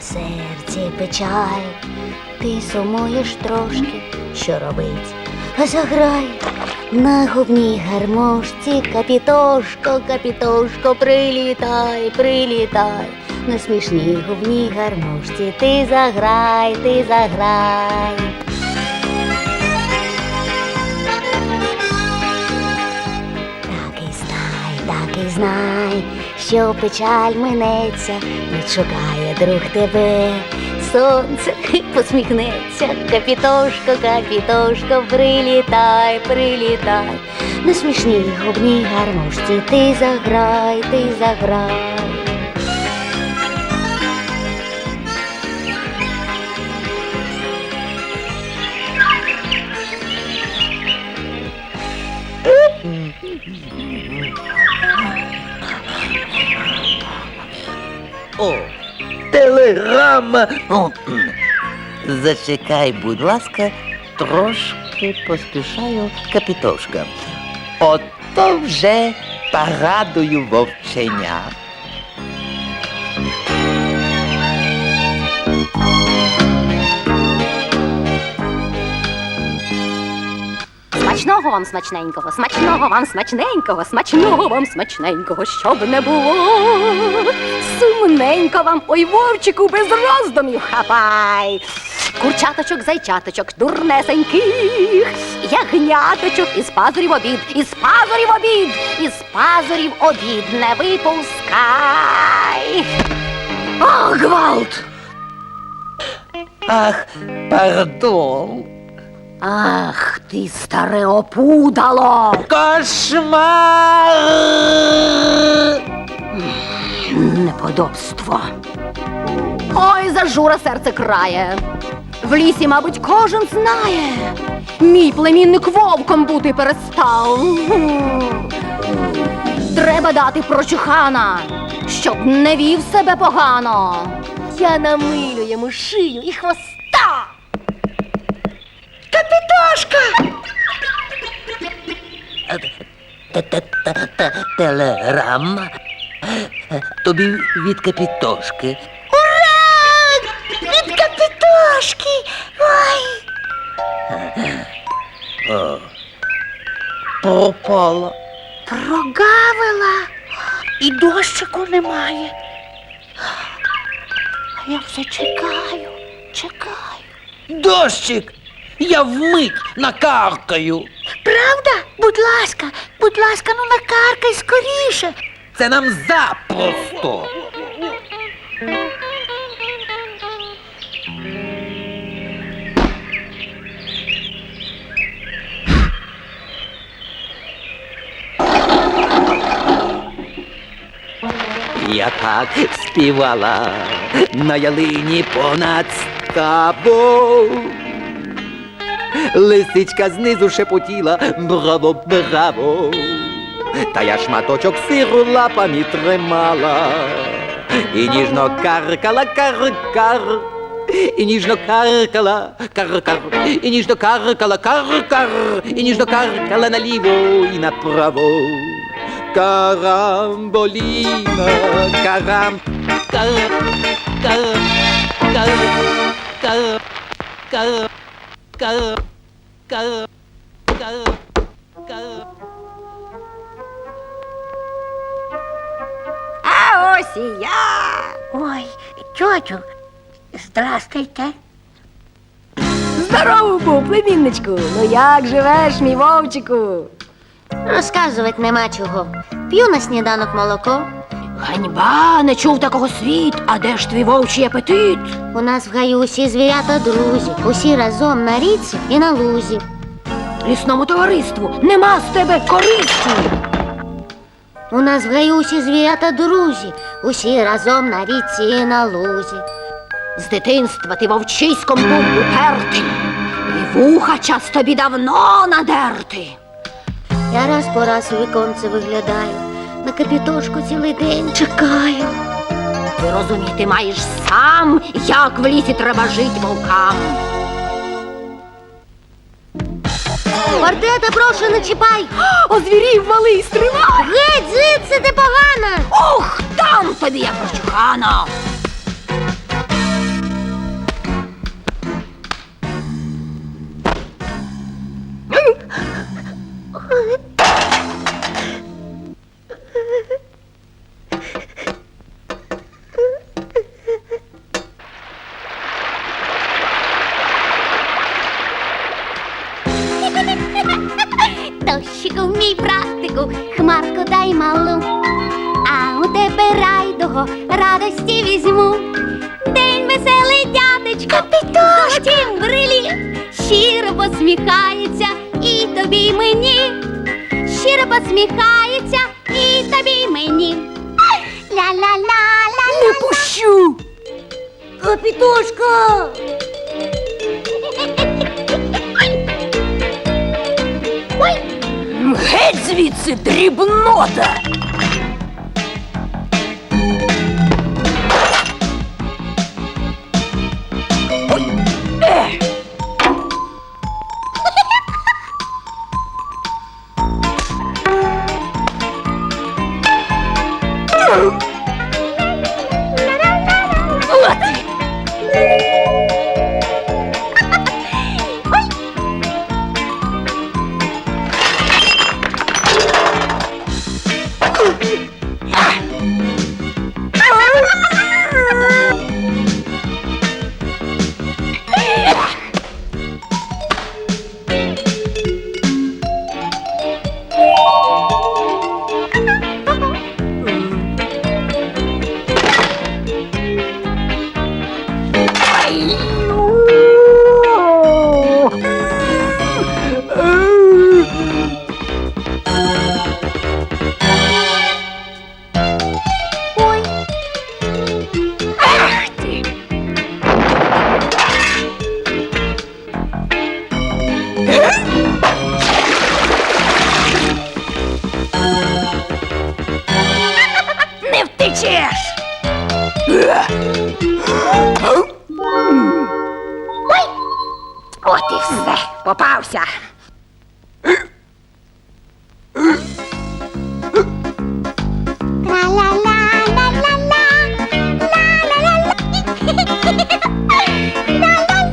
Серці печаль, ти сумуєш трошки, що робить? Заграй на губній гармошці, капітошко, капітошко, прилітай, прилітай. На смішній губній гармошці ти заграй, ти заграй. Так і знай, так і знай, що печаль минеться, відшукає друг тебе. Сонце посміхнеться, капітошко, капітошко, прилітай, прилітай. На смішній губній гармошці ти заграй, ти заграй. О, телеграма. О. Зачекай, будь ласка, трошки поспішаю капітошка. Ото вже порадую вовченя. Смачного вам смачненького, смачного вам смачненького, смачного вам смачненького, щоб не було. Сумненько вам, ой, вовчику, без роздумів хапай. Курчаточок, зайчаточок, дурнесеньких, ягняточок із пазурів обід, із пазурів обід, із пазурів обід не випускай. Ах, гвалт! Ах, пардон. Ах, ти старе опудало! Кошмар! Неподобство. Ой, зажура серце крає. В лісі, мабуть, кожен знає. Мій племінник вовком бути перестав. Треба дати прочухана, щоб не вів себе погано. Я намилю йому шию і хвоста. Та-та-та-та телеграма. Тобі від капітошки. Ура! Від капітошки! Ой! Пропала. Прогавила. І дощику немає. А я все чекаю, чекаю. Дощик! Я вмить накаркаю. Правда? Будь ласка, будь ласка, ну накаркай скоріше. Це нам запросто. Я так співала на ялині понад ставом. Лисичка знизу шепотіла браво, браво. Та я шматочок сиру лапами тримала. І ніжно каркала, кар-кар. І ніжно каркала, кар-кар. І ніжно каркала, кар-кар. І ніжно каркала наліво і направо. Карамболіна, карам, кар, кар, кар, кар, кар, кар, кар, кар. А ось і я. Ой, тьотю, здрастуйте. Здорово був, племінничку. Ну як живеш, мій вовчику? Розказувати нема чого. П'ю на сніданок молоко. Ганьба, не чув такого світ, а де ж твій вовчий апетит? У нас в гаю усі звірята друзі, усі разом на річці і на лузі. Лісному товариству нема з тебе користі. У нас в гаю усі звірята друзі, усі разом на річці і на лузі. З дитинства ти вовчиськом був упертим, і вуха час тобі давно надерти. Я раз по раз у віконце виглядаю, на капітошку цілий день чекаю. Ти розуміти маєш сам, як в лісі треба жить вовкам. Квартета, прошу, не чіпай! Озвірів малий стривай! Геть, звідси ти погана! Ух, там тобі я прочухана! дощику, мій братику, хмарку дай малу, а у тебе райдого радості візьму. День веселий дядечко, золотім брилі, щиро посміхається і тобі й мені, щиро посміхається і тобі й мені. Ля-ля-ля-ля-ля. Не пущу! Капітошка! Звідси дрібнота! От і все, попався.